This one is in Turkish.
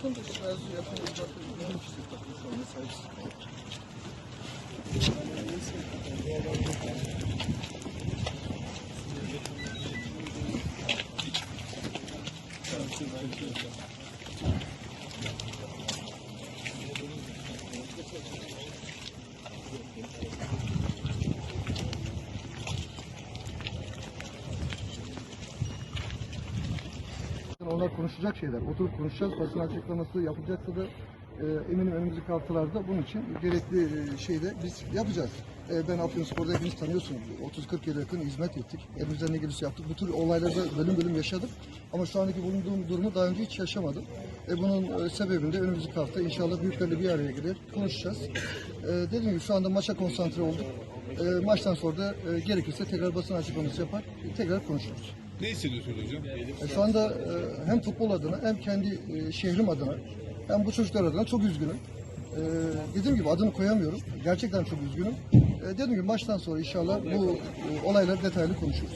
Yakındır. Biraz yakın olacak. Bizim kişi takmış. Onun sayısı. Thank you. Onlar konuşacak şeyler. Oturup konuşacağız. Basın açıklaması yapılacaksa da eminim önümüzdeki haftalarda bunun için gerekli e, şeyi de biz yapacağız. E, ben Afyonspor'da hepiniz tanıyorsunuz. 30-40 yıla yakın hizmet ettik. Elimizden ne gelirse yaptık. Bu tür olaylarda bölüm bölüm yaşadık. Ama şu andaki bulunduğum durumu daha önce hiç yaşamadım. E, bunun e, sebebini de önümüzdeki hafta inşallah büyüklerle bir araya gelir konuşacağız. E, dediğim gibi şu anda maça konsantre olduk. E, maçtan sonra da e, gerekirse tekrar basın açıklaması yapar, tekrar konuşuruz. Ne hissediyorsunuz hocam? E, Şu anda hem futbol adına hem kendi şehrim adına hem bu çocuklar adına çok üzgünüm. E, dediğim gibi adını koyamıyorum. Gerçekten çok üzgünüm. E, dediğim gibi maçtan sonra inşallah bu e, olayları detaylı konuşuruz.